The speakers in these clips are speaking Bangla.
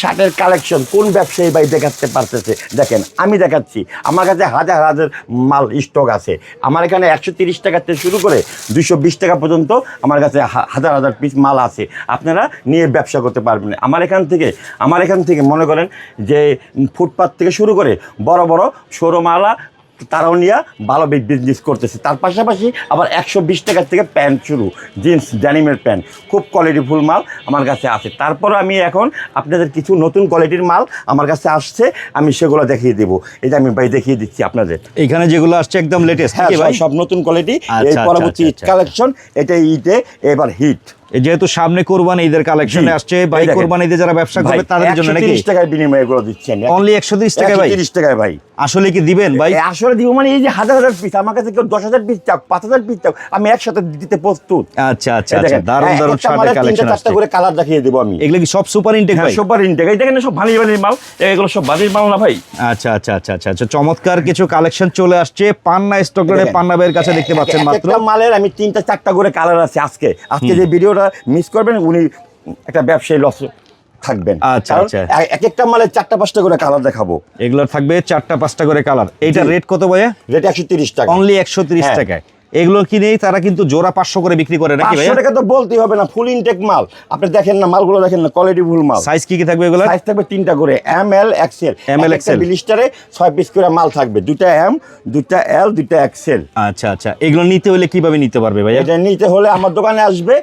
শার্টের কালেকশন কোন ব্যবসায়ী ভাই দেখাতে পারতেছে? দেখেন, আমি দেখাচ্ছি। আমার কাছে হাজার হাজার মাল স্টক আছে। আমার এখানে একশো তিরিশ টাকা থেকে শুরু করে দুশো বিশ টাকা পর্যন্ত আমার কাছে হাজার হাজার পিস মাল আছে। আপনারা নিয়ে ব্যবসা করতে পারবেন। আমার এখান থেকে, আমার এখান থেকে মনে করেন যে ফুটপাথ থেকে শুরু করে বড় বড় সৌরমালা তারাও নিয়ে ভালো বিজনেস করতেছে। তার পাশাপাশি আবার একশো বিশ টাকার থেকে প্যান্ট শুরু জিন্স ড্যানিমের প্যান্ট। খুব কোয়ালিটিফুল মাল আমার কাছে আছে। তারপর আমি এখন আপনাদের কিছু নতুন কোয়ালিটির মাল আমার কাছে আসছে আমি সেগুলো দেখিয়ে দেবো। এটা আমি ভাই দেখিয়ে দিচ্ছি আপনাদের। এখানে যেগুলো আসছে একদম লেটেস্ট হ্যাঁ ভাই? সব- নতুন কোয়ালিটি এই আচ্ছা, পরবর্তী আচ্ছা, আচ্ছা। কালেকশন এটা ইটে এবার হিট যেহেতু সামনে কোরবানি ঈদের কালেকশনে আসছে ভাই। কোরবানি ঈদে যারা ব্যবসা করবে তাদের জন্য নাকি তিরিশ টাকার বিনিময়ে এগুলো দিচ্ছি আমি অনলি একশো তিরিশ টাকা ভাই? তিরিশ টাকায় ভাই। আসলে কি দিবেন ভাই? আসলে দিব মানে এই যে হাজার হাজার পিস আমার কাছে কেউ দশ হাজার পিস চাও পাঁচ হাজার পিস চাও আমি একসাথে দিতে প্রস্তুত। আচ্ছা আচ্ছা আচ্ছা দারুণ একটা শার্টের কালেকশন চারটা আসছে। করে কালার দেখিয়ে দেবো আমি। এগুলো কি সব সুপার ইনটেক হ্যাঁ ভাই? সুপার ইনটেক এই দেখেন সব ভারী ভারী মাল এগুলো সব বাজির মাল না ভাই? আচ্ছা আচ্ছা আচ্ছা আচ্ছা আচ্ছা চমৎকার কিছু কালেকশন চলে আসছে পান্না স্টক দেখেন, পান্না ভাইয়ের কাছে দেখতে পাচ্ছেন মাত্র। একটা মালের আমি তিনটা চারটা করে কালার আছে আজকে। আজকে যে ভিডিওটা মিস করবেন উনি একটা ব্যবসায়ী লস থাকবেন। আচ্ছা, আচ্ছা। এক- এক একটা মালের চারটা পাঁচটা করে কালার দেখাবো। এগুলোর থাকবে চারটা পাঁচটা করে কালার এইটা রেট কত ভাইয়া? রেট একশো তিরিশ টাকা। অনলি একশো তিরিশ হ্যাঁ। টাকায়। এগুলো কিনেই তারা কিন্তু জোড়া পাঁচশো করে বিক্রি করে নাকি পাঁচশো ভাইয়া? টাকা তো বলতেই হবে না ফুল ইনটেক মাল। আপনি দেখেন না মালগুলো দেখেন না কোয়ালিটি ফুল মাল। সাইজ কি কি থাকবে এগুলো সাইজ থাকবে তিনটা করে M L XL ML, XL বিলিস্টারে ছয় পিস করে মাল থাকবে। দুটা এম দুটা এল দুটা এক্সেল আচ্ছা আচ্ছা। এগুলো নিতে হলে কীভাবে নিতে পারবে ভাইয়া? এটা নিতে হলে আমার দোকানে আসবে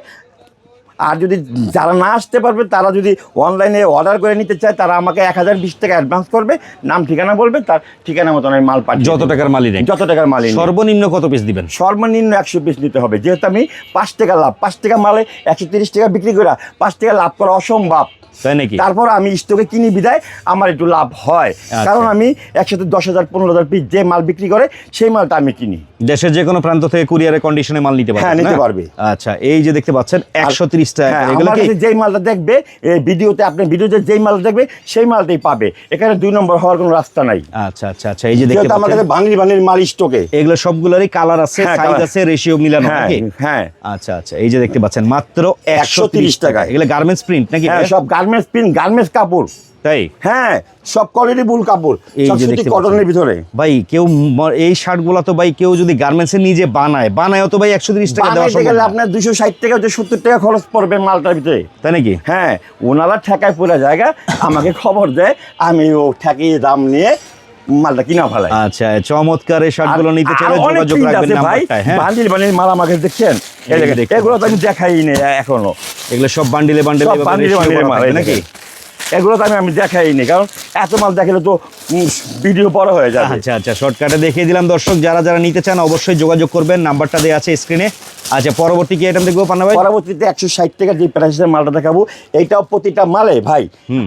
আর যদি যারা না আসতে পারবে তারা যদি অনলাইনে অর্ডার করে নিতে চায় তারা আমাকে এক হাজার বিশ টাকা অ্যাডভান্স করবে। নাম ঠিকানা বলবে তার ঠিকানা মতন আমি মাল পাঠিয়ে যত টাকার মালই নেই। যত টাকার মালই সর্বনিম্ন কত পিস দিবেন? সর্বনিম্ন একশো পিস নিতে হবে। যেহেতু আমি পাঁচ টাকা লাভ পাঁচ টাকা মালে একশো তিরিশ টাকা বিক্রি করা পাঁচ টাকা লাভ করা অসম্ভব। তাই নাকি? তারপর আমি স্টকে কিনি বিদায় আমার একটু লাভ হয়। আচ্ছা। কারণ আমি একসাথে দশ হাজার পনেরো হাজার পিস যে মাল বিক্রি করে সেই মালটা আমি কিনি। দেশের যে কোনো প্রান্ত থেকে কুরিয়ারের কন্ডিশনে মাল নিতে পারবে হ্যাঁ, নিতে পারবে। আচ্ছা এই যে দেখতে পাচ্ছেন একশো তিরিশ টাকা হ্যাঁ, এগুলো যেই মালটা দেখবে এই ভিডিওতে আপনি ভিডিওতে যেই মালটা দেখবে সেই মালটাই পাবে। এখানে দুই নম্বর হওয়ার কোনো রাস্তা নাই। আচ্ছা আচ্ছা আচ্ছা এই যে দেখতে আমার কাছে বানির বানির মাল স্টকে এগুলো সবগুলোরই কালার আছে হ্যাঁ, সাইজ আছে রেশিও মিলানো হ্যাঁ হ্যাঁ। আচ্ছা আচ্ছা এই যে দেখতে পাচ্ছেন মাত্র একশো 130 তিরিশ টাকা। এগুলো গার্মেন্টস প্রিন্ট নাকি? হ্যাঁ? সব গার্মেন্টস পিন গার্মেন্টস কাপড়। তাই? হ্যাঁ সব কোয়ালিটি বুল কাপড় এই যে দেখতে কটনের ভিতরে। ভাই কেউ এই শার্টগুলো তো ভাই কেউ যদি গার্মেন্টসে নিজে বানায় বানায় তো ভাই একশো তিরিশ টাকা দেওয়া সম্ভব গেলে। আপনার দুশো ষাট টাকা যে সত্তর টাকা খরচ পড়বে মালটার ভিতরে। তাই নাকি? হ্যাঁ ওনারা ঠেকায় পুরো জায়গা আমাকে খবর দেয় আমি ও ঠেকিয়ে দাম নিয়ে মালটা কিনা ফেলাই আচ্ছা চমৎকার এই শার্টগুলো নিতে চাইলে যোগাযোগ রাখবেন নাম্বারটায় হ্যাঁ। বান্ডিল বান্ডিল মাল আমাকে দেখছেন? এগুলো তো আমি দেখাই এখনও। এগুলো সব বান্ডিলে বান্ডিলে বান্ডিলে বান্ডিলে মাল নাকি? এগুলো তো আমি আমি দেখাই নি কারণ এত মাল দেখালে তো ভিডিও বড় হয়ে যাবে। আচ্ছা আচ্ছা শর্টকাটে দেখিয়ে দিলাম দর্শক যারা যারা নিতে চান অবশ্যই যোগাযোগ করবেন নাম্বারটা দেওয়া আছে স্ক্রিনে। আচ্ছা পরবর্তী কি আইটেম দেখব পান্না ভাই? পরবর্তীতে একশো ষাট টাকা যে প্রাইসের মালটা দেখাবো এইটাও প্রতিটা মালে ভাই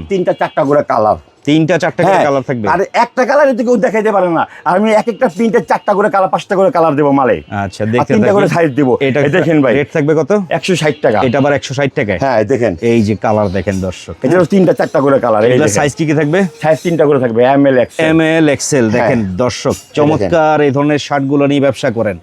তিনটা চারটা করে কালার তিনটা চারটা করে কালার থাকবে। আর একটা কালার তো কেউ দেখাইতে পারে না। আমি এক একটা প্রিন্টের চারটা করে কালার পাঁচটা করে কালার দেবো মালে। আচ্ছা দেখতে তিনটা করে সাইজ দেবো। এটা দেখেন ভাই। রেট থাকবে কত? একশো ষাট টাকা। এটা আবার একশো ষাট টাকায়? হ্যাঁ দেখেন। এই যে কালার দেখেন দর্শক। এটারও তিনটা চারটা করে কালার এগুলো সাইজ কি কি থাকবে? সাইজ তিনটা করে থাকবে M L X M L XL দেখেন দর্শক। চমৎকার এই ধরনের শার্টগুলো নিয়ে ব্যবসা করেন।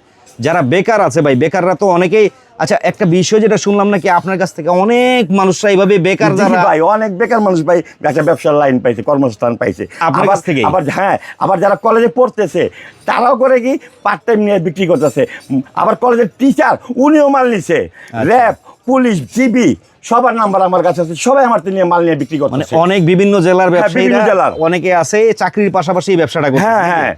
যারা বেকার আছে ভাই বেকাররা তো অনেকেই আচ্ছা একটা বিষয় যেটা শুনলাম নাকি আপনার কাছ থেকে অনেক মানুষরা এইভাবে বেকার যারা ভাই অনেক বেকার মানুষ ভাই একটা ব্যবসার লাইন পাইছে কর্মস্থান পাইছে আপনার কাছ থেকেই? আবার হ্যাঁ আবার যারা কলেজে পড়তেছে তারাও করে কি পার্ট টাইম নিয়ে বিক্রি করতেছে আবার কলেজের টিচার উনিও মাল নিছে আচ্ছা। র্যাব পুলিশ জিবি সবার নাম্বার আমার কাছে আছে সবাই আমার থেকে নিয়ে মাল নিয়ে বিক্রি মানে করতেছে অনেক বিভিন্ন জেলার হ্যাঁ, বিভিন্ন জেলার। অনেকে আছে চাকরির পাশাপাশি ব্যবসাটা হ্যাঁ, হ্যাঁ।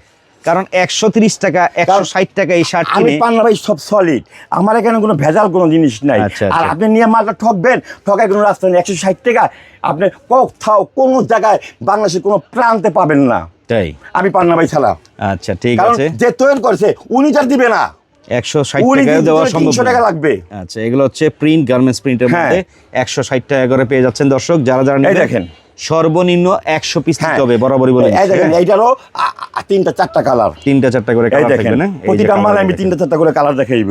কারণ একশো তিরিশ টাকা একশো ষাট টাকা এই শার্ট আমি কিনে। পান্না ভাই সব সলিড আমার এখানে কোনো ভেজাল কোনো জিনিস নাই। আচ্ছা, আর আচ্ছা। আপনি নিয়ে মালটা ঠকবেন ঠকায় কোনো রাস্তা নেই। একশো ষাট টাকা আপনি কোথাও কোনো জায়গায় বাংলাদেশে কোনো প্রান্তে পাবেন না। তাই? আমি পান্না ভাই ছাড়া আচ্ছা ঠিক আছে। যে তৈরি করেছে উনি তার দিবে না। একশো ষাট টাকা দেওয়া সম্ভব টাকা লাগবে। আচ্ছা এগুলো হচ্ছে প্রিন্ট গার্মেন্টস প্রিন্টের। মধ্যে। একশো ষাট টাকা করে পেয়ে যাচ্ছেন দর্শক যারা যারা দেখেন। সর্বনিম্ন একশো পিস হ্যাঁ। হবে বরাবরই বলে হ্যাঁ? এইটারও তিনটা চারটা কালার তিনটা চারটা করে কালার থাকবে না? প্রতিটা মাল আমি তিনটা চারটা করে কালার দেখাইব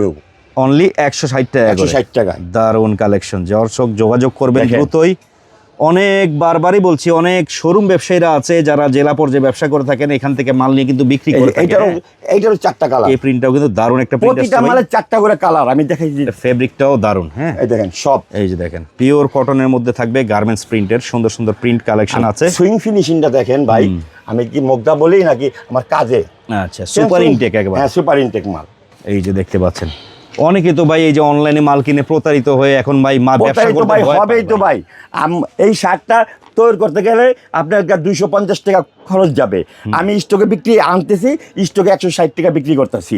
অনলি একশো ষাট টাকা একশো ষাট টাকা দারুণ কালেকশন দর্শক যোগাযোগ করবেন দ্রুতই। অনেক বারবারই বলছি অনেক শোরুম ব্যবসায়ীরা আছে যারা জেলা পর্যায়ে ব্যবসা করে থাকেন এখান থেকে মাল নিয়ে কিন্তু বিক্রি করে যে থাকেন। এইটারও এইটারও চারটা কালার এই প্রিন্টটাও কিন্তু দারুণ একটা প্রিন্ট প্রতিটা মালের চারটা করে কালার আমি দেখাইছি ফেব্রিকটাও দারুণ হ্যাঁ। এই দেখেন সব। এই যে দেখেন পিওর কটনের মধ্যে থাকবে গার্মেন্টস প্রিন্টের সুন্দর সুন্দর প্রিন্ট কালেকশন আছে। সুইং ফিনিশিংটা দেখেন ভাই আমি কি মুগ্ধা বলি নাকি? আমার কাজে। আচ্ছা সুপার ইনটেক একবার। হ্যাঁ সুপার ইনটেক মাল। এই যে দেখতে পাচ্ছেন অনেকে তো ভাই এই যে অনলাইনে মাল কিনে প্রতারিত হয়ে এখন ভাই মা ব্যবসা করতে ভাই হবেই তো ভাই। এই শার্টটা তৈরি করতে গেলে আপনার দুইশো পঞ্চাশ টাকা খরচ যাবে। আমি স্টকে বিক্রি আনতেছি স্টকে একশো ষাট টাকা বিক্রি করতেছি।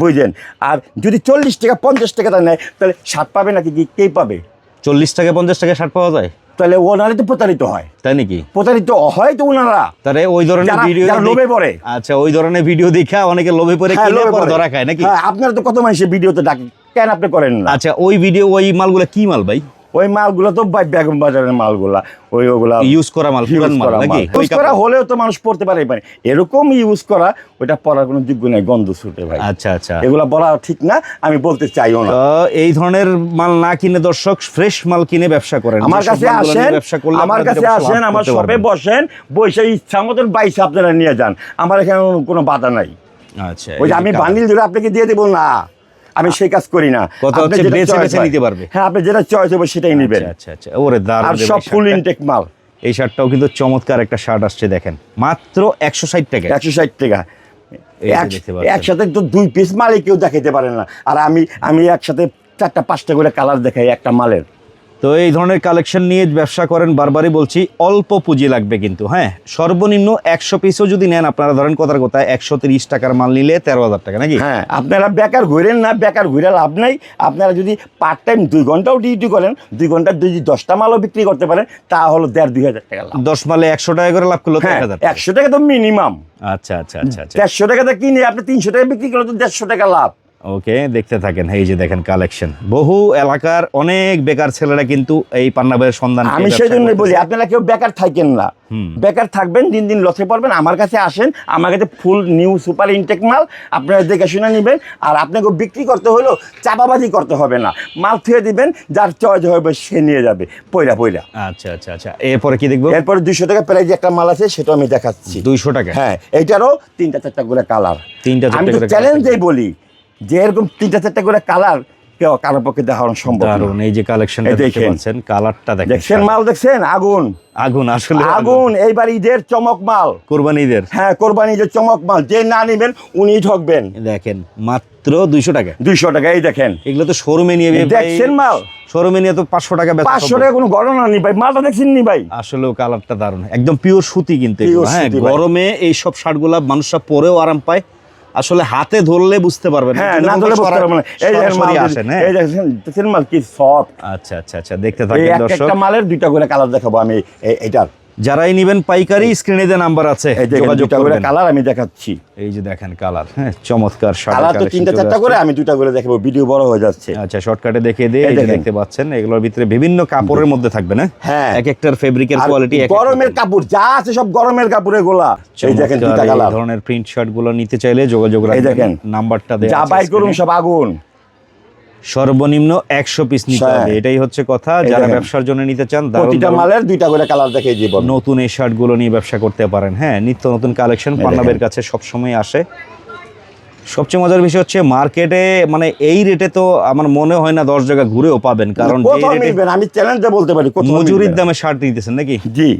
বুঝলেন? আর যদি চল্লিশ টাকা পঞ্চাশ টাকা নেয় তাহলে শার্ট পাবে নাকি? কি কে পাবে? চল্লিশ টাকা পঞ্চাশ টাকা শার্ট পাওয়া যায়? তাহলে ওনারা তো প্রতারিত হয়। তাই নাকি? প্রতারিত হয় তো ওনারা তাহলে ওই ধরনের ভিডিও লোভে পড়ে। আচ্ছা ওই ধরনের ভিডিও দেখা অনেকে লোভে পড়ে হ্যাঁ, কিনে পরে। ধরা খায় নাকি? হ্যাঁ আপনারা তো কত মানুষের ভিডিওতে ডাকে কেন আপনি করেন না? আচ্ছা ওই ভিডিও ওই মালগুলো কি মাল ভাই? ওই মালগুলো তো বেগম বাজারের মালগুলা। ওই ওগুলা ইউজ করা মাল পুরান ইউজ মাল করা নাকি। ইউজ করা হলেও তো মানুষ পড়তে পারে মানে এরকম ইউজ করা ওটা পড়ার কোনো যোগ্য নাই গন্ধ ছুটে ভাই। আচ্ছা আচ্ছা। এগুলা বলা ঠিক না আমি বলতে চাইও না। এই ধরনের মাল না কিনে দর্শক ফ্রেশ মাল কিনে ব্যবসা করেন। আমার কাছে আসেন ব্যবসা করলে আমার কাছে আসেন আমার শপে বসেন বসে ইচ্ছা মতন বাইসে আপনারা নিয়ে যান। আমার এখানে কোনো বাধা নাই। আচ্ছা ওই যে আমি। বান্ডিল জুড়ে আপনাকে দিয়ে দেবো না। আমি সেই কাজ করি না। আপনি যেটা বেছে বেছে নিতে পারবে। হ্যাঁ আপনি যেটা চয়েস হবে সেটাই নেবেন। আচ্ছা আচ্ছা আচ্ছা ওরে দারুণ সব ফুল ইনটেক মাল। এই শার্টটাও কিন্তু চমৎকার একটা শার্ট আসছে দেখেন। মাত্র একশো ষাট টাকা। একশো ষাট টাকা। একসাথে তো দুই পিস মালই কেউ দেখাইতে পারেন না। আর আমি আমি একসাথে চারটা পাঁচটা করে কালার দেখাই একটা মালের। তো এই ধরনের কালেকশন নিয়ে ব্যবসা করেন বারবারই বলছি অল্প পুঁজি লাগবে কিন্তু হ্যাঁ? সর্বনিম্ন একশো পিসও যদি নেন আপনারা ধরেন কথার কথা একশো তিরিশ টাকার মাল নিলে তেরো হাজার টাকা নাকি? হ্যাঁ আপনারা বেকার ঘুরেন না বেকার ঘুরে লাভ নাই। আপনারা যদি পার্ট টাইম দুই ঘন্টাও ডিউটি করেন দুই ঘণ্টা যদি দশটা মালও বিক্রি করতে পারেন তা হলো দেড় দুই হাজার টাকা লাভ। দশ মালে একশো টাকা করে লাভ করল হ্যাঁ। একশো টাকা তো মিনিমাম আচ্ছা আচ্ছা আচ্ছা আচ্ছা। দেড়শো টাকাতে কিনে আপনি তিনশো টাকা বিক্রি করলে তো দেড়শো টাকা লাভ। ওকে দেখতে থাকেন। এই যে দেখেন কালেকশন বহু এলাকার অনেক বেকার ছেলেরা কিন্তু এই পান্নাবের সন্ধান আমি সেই জন্য বলি আপনারা কেউ বেকার থাকেন না। বেকার থাকবেন দিন দিন লসে পড়বেন। আমার কাছে আসেন আমার কাছে ফুল নিউ সুপার ইনটেক মাল আপনারা দেখে শুনে নেবেন। আর আপনাকে বিক্রি করতে হলেও চাপাবাজি করতে হবে না। মাল থুয়ে দিবেন যার চয়েস হবে সে নিয়ে যাবে। পয়রা পয়রা আচ্ছা আচ্ছা আচ্ছা। এরপরে কি দেখব? এরপরে দুইশো টাকা প্রাইজ একটা মাল আছে সেটা আমি দেখাচ্ছি। দুইশো টাকা? হ্যাঁ এইটারও তিনটা চারটা করে কালার। তিনটা আমি চ্যালেঞ্জেই বলি। যে এরকম তিনটা চারটা করে কালার কেউ কারোর পক্ষে দেখানো সম্ভব না। এই যে কালেকশনটা দেখতে পাচ্ছেন কালারটা দেখেন দেখছেন মাল দেখছেন? আগুন। আগুন আসলে আগুন। এইবার ঈদের চমক মাল। কোরবানিদের হ্যাঁ কোরবানি যে চমক মাল। যে না নিবেন উনি ঠকবেন। দেখেন মাত্র দুইশো টাকা। দুইশো টাকা এই দেখেন। এগুলো তো শোরুমে নিয়ে দেখছেন মাল? শোরুমে নিয়ে তো পাঁচশো টাকা পাঁচশো টাকা কোনো গণনা নেই ভাই। মালটা দেখছেন নি ভাই? আসলেও কালারটা দারুণ। একদম পিওর সুতি কিন্তু হ্যাঁ গরমে এই সব শার্টগুলা মানুষরা পরেও আরাম পায়। আসলে হাতে ধরলে বুঝতে পারবেন হ্যাঁ না ধরলে বুঝতে পারবেন এই দেখেন মাল আসেন হ্যাঁ এই দেখেন মাল কি সফট আচ্ছা আচ্ছা আচ্ছা দেখতে থাকেন দর্শক। একটা মালের দুইটা করে কালার দেখাবো আমি এটা এটার। যারাই নিবেন পাইকারি স্ক্রিনে যে নাম্বার আছে যোগাযোগ করবেন। কালার আমি দেখাচ্ছি। এই যে দেখেন কালার হ্যাঁ চমৎকার কালার তো তিনটা চারটা করে আমি দুইটা করে দেখাবো ভিডিও বড় হয়ে যাচ্ছে। আচ্ছা শর্টকাটে দেখে দিয়ে এই দেখতে পাচ্ছেন এগুলোর ভিতরে বিভিন্ন কাপড়ের মধ্যে থাকবে না? হ্যাঁ। এক একটার ফেব্রিকের কোয়ালিটি গরমের কাপড় যা আছে সব গরমের কাপড়ের গোলা। এই দেখেন এই কালার ধরনের প্রিন্ট শার্টগুলো নিতে চাইলে যোগাযোগ রাখবেন দেখেন। নাম্বারটা দেয়া যা বাই করুন সব আগুন। সর্বনিম্ন একশো পিস নিতে। হবে এটাই হচ্ছে কথা যারা ব্যবসার জন্য নিতে চান প্রতিটা মালের দুইটা করে কালার দেখে নতুন এই শার্টগুলো নিয়ে ব্যবসা করতে পারেন হ্যাঁ নিত্য নতুন কালেকশন। পান্নাবের কাছে সবসময় আসে সবচেয়ে মজার বিষয় হচ্ছে মার্কেটে মানে এই রেটে তো আমার মনে হয় না দশ জায়গা ঘুরেও পাবেন কারণ আমি চ্যালেঞ্জে বলতে পারি মজুরির দামে শার্ট নিতেছেন নাকি? জি।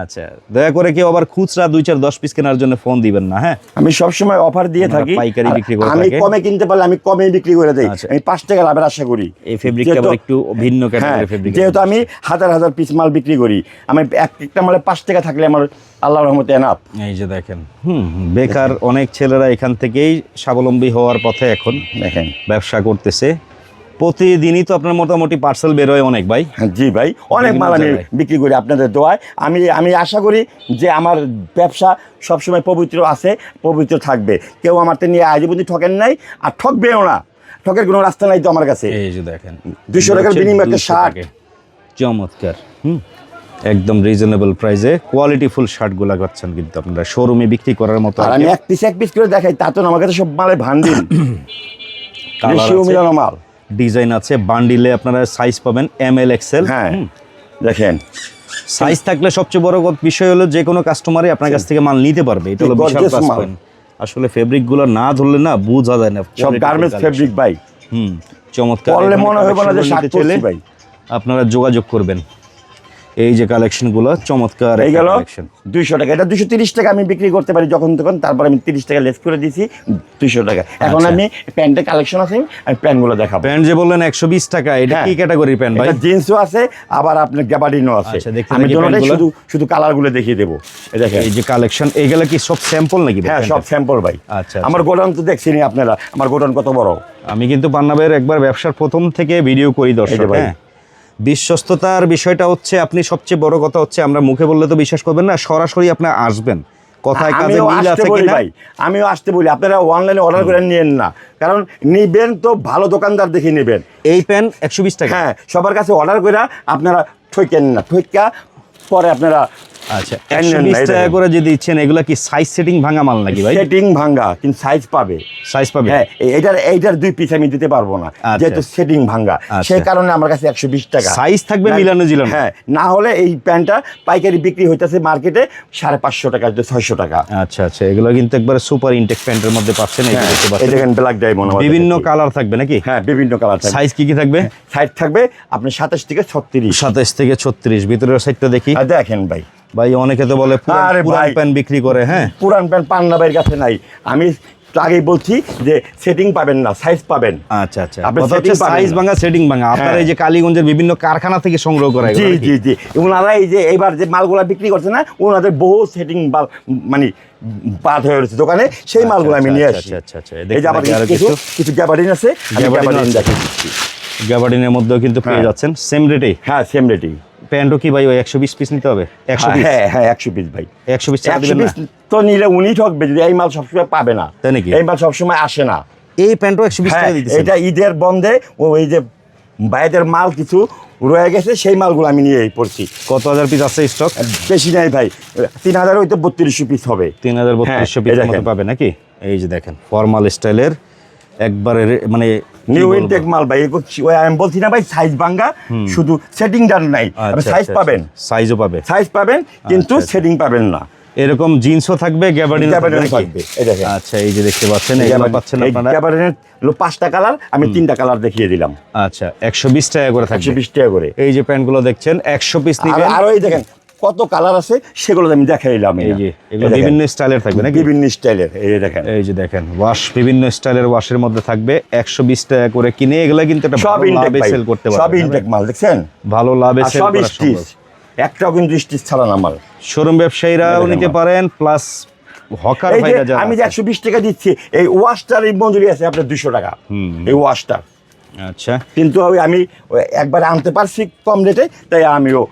আচ্ছা দয়া করে কেউ আবার খুচরা দুই চার দশ পিস কেনার জন্য ফোন দিবেন না হ্যাঁ? আমি সবসময় অফার দিয়ে থাকি। পাইকারি বিক্রি করে আমি কমে কিনতে পারলে আমি কমে বিক্রি করে দেই। আচ্ছা। আমি পাঁচ টাকা লাভের আশা করি। এই ফেব্রিকটা একটু ভিন্ন ক্যাটাগরি ফেব্রিক যেহেতু আমি হাজার হাজার পিস মাল বিক্রি করি। আমি এক একটা মালে পাঁচ টাকা থাকলে আমার আল্লাহর রহমতে এনাফ এই যে দেখেন হুম বেকার অনেক ছেলেরা এখান থেকেই স্বাবলম্বী হওয়ার পথে এখন দেখেন। ব্যবসা করতেছে। প্রতিদিনই তো আপনার মোটামুটি পার্সেল বেরোয় অনেক ভাই। হ্যাঁ, জি ভাই অনেক মাল আমি বিক্রি করি আপনাদের দোয়ায়। আমি আমি আশা করি যে আমার ব্যবসা সবসময় পবিত্র আছে পবিত্র থাকবে। কেউ আমার তো নিয়ে আজ পর্যন্ত ঠকেন নাই আর ঠকবেও না ঠকের কোনো রাস্তা নাই তো আমার কাছে। এই যে দেখেন 200 টাকার বিনিময়ে একটা 200 শার্ট। চমৎকার হুম। একদম রিজনেবল প্রাইসে কোয়ালিটিফুল শার্টগুলো পাচ্ছেন কিন্তু আপনারা। শোরুমে বিক্রি করার মতো আর আমি এক পিস এক পিস করে দেখাই তা তো আমার কাছে সব মালে ভান্ডিল মিলানো মাল। ডিজাইন আছে বান্ডিলে আপনারা সাইজ পাবেন এম এল এক্সেল হ্যাঁ দেখেন। সাইজ থাকলে সবচেয়ে বড় বিষয় হলো যে কোনো কাস্টমারই আপনার কাছ থেকে মাল নিতে পারবে। এটা হলো বিশাল প্লাস পয়েন্ট আসলে ফেব্রিকগুলো না ধরলে না বোঝা যায় না সব গার্মেন্টস ফেব্রিক ভাই। হুম চমৎকার। মনে হবে না যে শার্ট ভাই। আপনারা যোগাযোগ করবেন। এই যে কালেকশনগুলো চমৎকার এই গেল দুইশো টাকা। এটা দুশো তিরিশ টাকা আমি বিক্রি করতে পারি যখন তখন তারপর আমি তিরিশ টাকা লেস করে দিয়েছি দুইশো টাকা। এখন আচ্ছা। আমি প্যান্টের কালেকশন আছে আমি প্যান্টগুলো দেখাবো। প্যান্ট যে বললেন একশো বিশ টাকা এটা হ্যাঁ। কি ক্যাটাগরির প্যান্ট ভাই? জিন্সও আছে আবার আপনার গ্যাবার্ডিনও আছে। আচ্ছা, আমি দুটোটাই শুধু শুধু কালারগুলো দেখিয়ে দেবো। দেখেন। এই যে কালেকশন এইগুলা কি সব স্যাম্পল নাকি হ্যাঁ সব স্যাম্পল ভাই। আচ্ছা, আমার গোডাউন তো দেখছেনি আপনারা আমার গোডাউন কত বড়? আমি কিন্তু পান্নাবের একবার ব্যবসার প্রথম থেকে ভিডিও করি দর্শক ভাই। হ্যাঁ। বিশ্বস্ততার বিষয়টা হচ্ছে আপনি সবচেয়ে বড় কথা হচ্ছে আমরা মুখে বললে তো বিশ্বাস করবেন না সরাসরি আপনি আসবেন। কথায় কাজে মিল আসতে আছে বলি ভাই আমিও আসতে বলি। আপনারা অনলাইনে অর্ডার করে নিয়েন না। কারণ নিবেন তো ভালো দোকানদার দেখে নেবেন। এই পেন একশো বিশ টাকা। হ্যাঁ সবার কাছে অর্ডার করে আপনারা ঠইকেন না। ঠইকা পরে আপনারা আচ্ছা নেন একশো না, বিশ এই টাকা করে যে দিচ্ছেন এগুলা কি সাইজ সেটিং ভাঙা মাল নাকি ভাই? সেটিং ভাঙ্গা কিন্তু সাইজ পাবে। সাইজ পাবে? হ্যাঁ এটার এইটার দুই পিস আমি দিতে পারব না আচ্ছা। যেহেতু সেটিং আচ্ছা। সেই কারণে আমার কাছে একশো বিশ টাকা। সাইজ থাকবে মিলানো। হ্যাঁ না হলে এই প্যান্টটা পাইকারি বিক্রি হইতেছে মার্কেটে সাড়ে পাঁচশো টাকা ছয়শো টাকা। আচ্ছা আচ্ছা এগুলো কিন্তু একবারে সুপার ইনটেক প্যান্টের মধ্যে পাচ্ছেন এই যে হ্যাঁ, দেখতে পাচ্ছেন। দেখেন ব্ল্যাক ডায়মন্ড বিভিন্ন কালার থাকবে নাকি? হ্যাঁ বিভিন্ন কালার থাকবে। সাইজ কি কি থাকবে? সাইজ থাকবে আপনি সাতাশ থেকে ছত্রিশ। সাতাশ থেকে ছত্রিশ ভিতরের সাইডটা দেখি। দেখেন ভাই ভাই অনেকে তো বলে পুরান প্যান্ট বিক্রি করে হ্যাঁ? পুরান প্যান্ট পান্না ভাইয়ের কাছে নাই। আমি আগেই বলছি যে সেটিং পাবেন না সাইজ পাবেন। আচ্ছা আচ্ছা। কথা হচ্ছে সাইজ ভাঙা সেটিং ভাঙা। আপনার হ্যাঁ। এই যে কালীগঞ্জের বিভিন্ন কারখানা থেকে সংগ্রহ করা জি জি জি। ওনারা এই যে এবার যে মালগুলা বিক্রি করছে না ওনাদের বহু সেটিং মাল মানে বাদ হয়ে রয়েছে দোকানে সেই মালগুলো আমি আচ্ছা, নিয়ে আচ্ছা, আচ্ছা, আচ্ছা, এই যে আরও কিছু কিছু। আছে। দেখে গ্যাবার্ডিনের মধ্যেও কিন্তু পেয়ে হ্যাঁ। যাচ্ছেন। সেম রেটেই হ্যাঁ সেম রেটিং প্যান্টও কি ভাই ওই একশো বিশ পিস নিতে হবে? একশো পিস হ্যাঁ হ্যাঁ একশো পিস ভাই। একশো পিস একশো পিস তো নিলে উনি ঠকবে যদি এই মাল সবসময় পাবে না। তাই নাকি? এই মাল সবসময় আসে না। এই প্যান্টও একশো বিশ হ্যাঁ টাকা দিতেছেন। এটা ঈদের বন্ধে ও- ওই যে বাইরের মাল কিছু রয়ে গেছে সেই মালগুলো আমি নিয়ে পড়ছি। কত হাজার পিস আছে স্টক বেশি নাই ভাই তিন হাজার হয়তো বত্রিশশো পিস হবে। তিন হাজার বত্রিশশো হ্যাঁ, পিস দেখেন। পাবে নাকি? এই যে দেখেন ফর্মাল স্টাইলের একবারে মানে নিউ? ইনটেক মাল ভাই ওই আমি বলছি না ভাই সাইজ ভাঙ্গা শুধু সেটিং ডান নাই। আচ্ছা, সাইজ আচ্ছা, পাবেন আচ্ছা। সাইজও পাবে। সাইজ পাবেন কিন্তু আচ্ছা, আচ্ছা। সেটিং পাবেন না। এরকম জিন্সও থাকবে গ্যাবার্ডিনও থাকবে। আচ্ছা এই যে দেখতে পাচ্ছেন পাচ্ছেন আপনারা? গ্যাবার্ডিনের পাঁচটা কালার আমি তিনটা কালার দেখিয়ে দিলাম। আচ্ছা একশো বিশ টাকা করে একশো থাকবে বিশ টাকা করে। এই যে প্যান্টগুলো দেখছেন একশো পিস নিবেন। আরও এই দেখেন কত কালার আছে সেগুলো আমি দেখাইলাম এই যে এগুলো বিভিন্ন স্টাইলের থাকবে নাকি? বিভিন্ন স্টাইলের এই দেখেন। এই যে দেখেন ওয়াশ বিভিন্ন স্টাইলের ওয়াশের মধ্যে থাকবে একশো বিশ টাকা করে কিনে এগুলো কিন্তু একটা সব ইনটেক সেল করতে সব পারবেন ইনটেক মাল দেখছেন? ভালো লাভে সেল করা সম্ভব। একটাও কিন্তু স্টিচ ছাড়া না মাল। শোরুম ব্যবসায়ীরাও নিতে পারেন প্লাস হকার ভাইরা যারা আমি যে আছে। একশো বিশ টাকা দিচ্ছি এই ওয়াশটার এই মজুরি আছে আপনার দুশো টাকা। এই ওয়াশটার আচ্ছা। কিন্তু আমি একবার আনতে পারছি কম রেটে তাই আমিও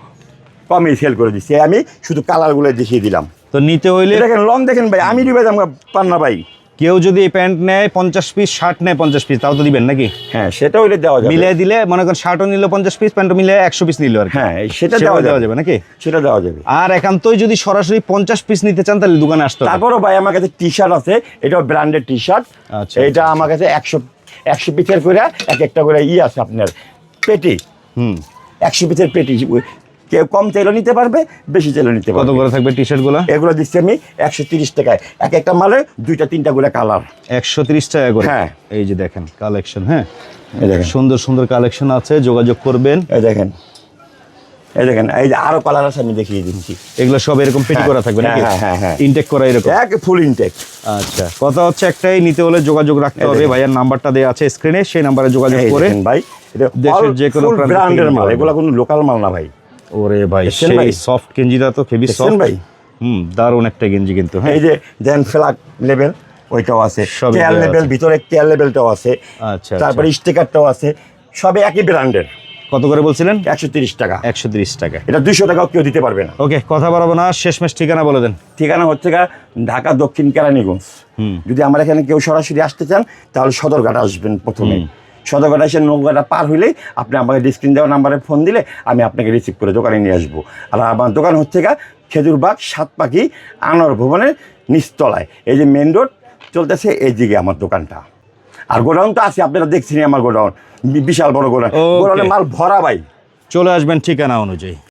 কমই সেল করে দিচ্ছি। আমি শুধু কালারগুলো দেখিয়ে দিলাম। তো নিতে হইলে দেখেন লং দেখেন ভাই আমি দিবে আমরা পান্না ভাই। কেউ যদি এই প্যান্ট নেয় পঞ্চাশ পিস শার্ট নেয় পঞ্চাশ পিস তাও তো দিবেন নাকি? হ্যাঁ সেটা হইলে দেওয়া যাবে। মিলিয়ে দিলে মনে করেন শার্টও নিল পঞ্চাশ পিস প্যান্টও মিলে একশো পিস নিল আর হ্যাঁ সেটা দেওয়া দেওয়া যাবে। নাকি? সেটা দেওয়া যাবে। আর একান্তই যদি সরাসরি পঞ্চাশ পিস নিতে চান তাহলে দোকানে আসতে তারপরও ভাই আমার কাছে টি শার্ট আছে এটাও ব্র্যান্ডেড টি শার্ট আচ্ছা, এটা আমার কাছে একশো একশো পিসের করে এক একটা করে ই আছে আপনার পেটি। হুম। একশো পিসের পেটি কেউ কম তেলও নিতে পারবে বেশি তেলও নিতে কত পারবে। করে থাকবে টি শার্টগুলো এগুলো দিচ্ছি আমি একশো তিরিশ টাকায়। এক একটা মালে দুইটা তিনটা করে কালার একশো তিরিশ টাকা করে? হ্যাঁ। এই যে দেখেন কালেকশন হ্যাঁ? সুন্দর সুন্দর কালেকশন আছে যোগাযোগ করবেন। এই দেখেন। এই দেখেন এই যে আরও কালার আছে আমি দেখিয়ে দিচ্ছি। এগুলো সব এরকম পেটি হ্যাঁ, করা থাকবে নাকি? হ্যাঁ, হ্যাঁ, হ্যাঁ। ইনটেক করা এরকম? এক ফুল ইনটেক আচ্ছা কথা হচ্ছে একটাই নিতে হলে যোগাযোগ রাখতে হবে। ভাইয়ার নাম্বারটা দেওয়া আছে স্ক্রিনে সেই নাম্বারে যোগাযোগ করে ভাই এটা দেশের যে কোনো ব্র্যান্ডের মাল এগুলো কোনো লোকাল মাল না ভাই। ওরে ভাই সেই? সফট গেঞ্জিটা তো দেখছেন সফট ভাই? হুম দারুণ একটা গেঞ্জি কিন্তু হ্যাঁ। এই যে দেন ফ্ল্যাগ লেভেল ওইটাও আছে। দেওয়া লেভেল ভিতরে কেয়ার লেভেলটাও আছে। আচ্ছা তারপরে স্টিকারটাও আছে। সবে একই ব্র্যান্ডের। কত করে বলছিলেন? একশো তিরিশ টাকা। একশো তিরিশ টাকা। এটা দুশো টাকাও কেউ দিতে পারবে না। ওকে কথা বাড়াবো না শেষমেশ ঠিকানা বলে দেন। ঠিকানা হচ্ছে গা ঢাকা দক্ষিণ কেরানীগঞ্জ। হুম। যদি আমার এখানে কেউ সরাসরি আসতে চান তাহলে সদরঘাট আসবেন প্রথমে। সদরঘাট এসে নৌকাটা পার হইলেই আপনি আমাকে ডিসক্রিন দেওয়া নাম্বারে ফোন দিলে আমি আপনাকে রিসিভ করে দোকানে নিয়ে আসব। আর আমার দোকান হচ্ছে গা খেজুরবাগ সাত পাখি আনোয়ার ভবনের নিচতলায়। এই যে মেন রোড চলতেছে এই দিকে আমার দোকানটা। আর গোডাউন তো আছে আপনারা দেখছেন আমার গোডাউন। বিশাল বড় গোডাউন. গোডাউনে মাল ভরা ভাই। চলে আসবেন ঠিকানা অনুযায়ী।